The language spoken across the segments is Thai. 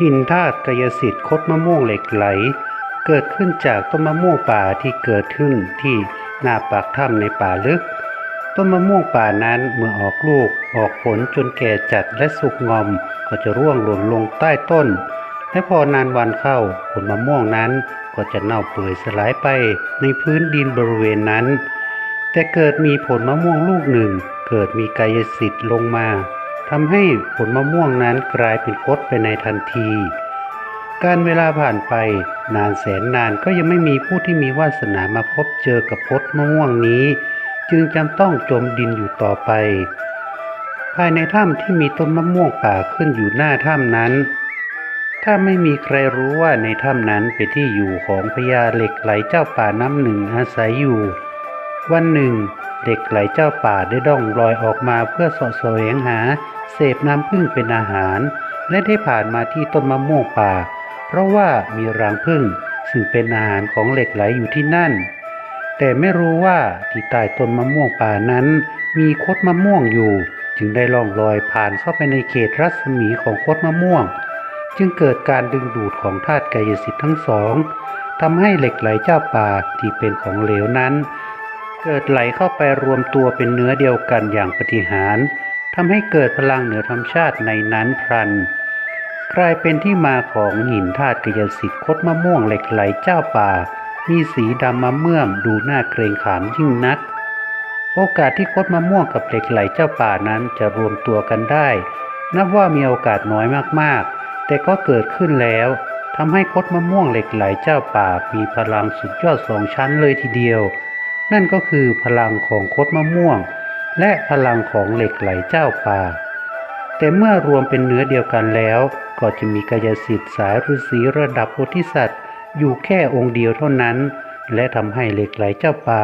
หินธาตุกายสิทธิ์คดมะม่วงเหล็กไหล เกิดขึ้นจากต้นมะม่วงป่าที่เกิดขึ้นที่หน้าปากถ้ำในป่าลึก ต้นมะม่วงป่านั้นเมื่อออกลูกออกผลจนแก่จัดและสุกงอมก็จะร่วงหล่นลงใต้ต้น และพอนานวันเข้าผลมะม่วงนั้นก็จะเน่าเปื่อยสลายไปในพื้นดินบริเวณนั้น แต่เกิดมีผลมะม่วงลูกหนึ่ง เกิดมีกายสิทธิ์ลงมา ทำให้ผลมะม่วงนั้นกลายเป็นคดไปในทันที การเวลาผ่านไปนานแสนนานก็ยังไม่มีผู้ที่มีวาสนามาพบเจอกับพดมะม่วงนี้ จึงจำต้องจมดินอยู่ต่อไป ภายในถ้ำที่มีต้นมะม่วงป่าขึ้นอยู่หน้าถ้ำนั้น ถ้าไม่มีใครรู้ว่าในถ้ำนั้นเป็นที่อยู่ของพญาเหล็กไหลเจ้าป่าน้ำหนึ่งอาศัยอยู่ วันหนึ่ง เหล็กไหลเจ้าป่าได้ด่องลอยออกมาเพื่อสาะแสวงหา เสพน้ำผึ้งเป็นอาหาร และได้ผ่านมาที่ต้นมะม่วงป่า เพราะว่ามีรังผึ้งซึ่งเป็นอาหารของเหล็กไหลอยู่ที่นั่น แต่ไม่รู้ว่าที่ใต้ต้นมะม่วงป่านั้น มีคดมะม่วงอยู่ จึงได้ล่องลอยผ่านเข้าไปในเขตรัศมีของคดมะม่วง จึงเกิดการดึงดูดของธาตุกายสิทธิ์ทั้งสองทำให้เหล็กไหลเจ้าป่าที่เป็นของเหลวนั้น เกิดไหลเข้าไปรวมตัวเป็นเนื้อเดียวกันอย่างปฏิหารทำให้เกิดพลังเหนือธรรมชาติในนั้นพลัน กลายเป็นที่มาของหินธาตุกยสิทธิ์คดมะม่วงเหล็กไหลเจ้าป่า มีสีดำมะเมื่อมดูน่าเกรงขามยิ่งนัก โอกาสที่คดมะม่วงกับเหล็กไหลเจ้าป่านั้นจะรวมตัวกันได้ นับว่ามีโอกาสน้อยมากๆ แต่ก็เกิดขึ้นแล้วทำให้คดมะม่วงเหล็กไหลเจ้าป่ามีพลังสุดยอดสองชั้นเลยทีเดียว นั่นก็คือพลังของคดมะม่วง และพลังของเหล็กไหลเจ้าป่า แต่เมื่อรวมเป็นเนื้อเดียวกันแล้ว ก็จะมีกายสิทธิ์สายฤาษีระดับโพธิสัตว์อยู่แค่องค์เดียวเท่านั้น และทำให้เหล็กไหลเจ้าป่า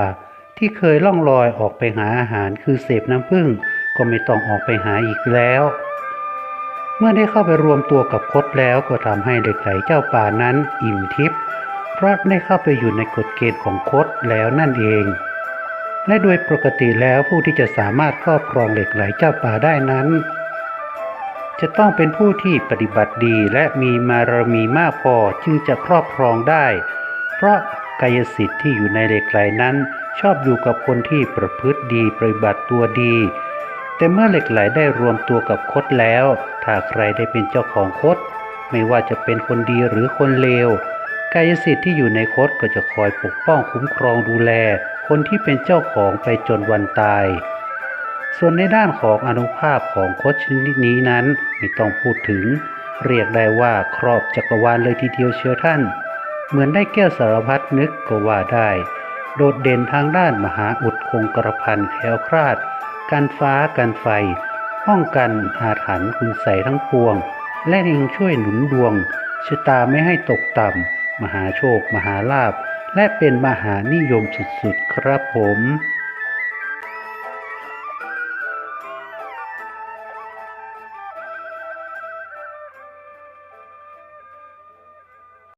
ที่เคยล่องลอยออกไปหาอาหารคือเสพน้ำผึ้งก็ไม่ต้องออกไปหาอีกแล้ว เมื่อได้เข้าไปรวมตัวกับคดแล้วก็ทำให้เหล็กไหลเจ้าป่านั้นอิ่มทิพย์ เพราะได้เข้าไปอยู่ในกฎเกณฑ์ของคดแล้วนั่นเอง และโดยปกติแล้วผู้ที่จะสามารถครอบครองเหล็กไหลเจ้าป่าได้นั้น จะต้องเป็นผู้ที่ปฏิบัติดีและมีมารมีมากพอจึงจะครอบครองได้ เพราะกายสิทธิ์ที่อยู่ในเหล็กไหลนั้น ชอบอยู่กับคนที่ประพฤติดีปฏิบัติตัวดี แต่เมื่อเหล็กไหลได้รวมตัวกับคดแล้ว ถ้าใครได้เป็นเจ้าของคดไม่ว่าจะเป็นคนดีหรือคนเลว กายสิทธิ์ที่อยู่ในคดก็จะคอยปกป้องคุ้มครองดูแล คนที่เป็นเจ้าของไปจนวันตาย ส่วนในด้านของอนุภาพของโคดชนิดนี้นั้นไม่ต้องพูดถึง เรียกได้ว่าครอบจักรวาลเลยทีเดียวเชียวท่าน เหมือนได้แก้วสารพัดนึกก็ว่าได้ โดดเด่นทางด้านมหาอุดคงกระพันแคล้วคลาด การฟ้าการไฟป้องกันอาถรรพ์คุณใสทั้งปวง และยังช่วยหนุนดวงชะตาไม่ให้ตกต่ำ มหาโชค มหาลาภและเป็นมหานิยมสุดๆ ครับผม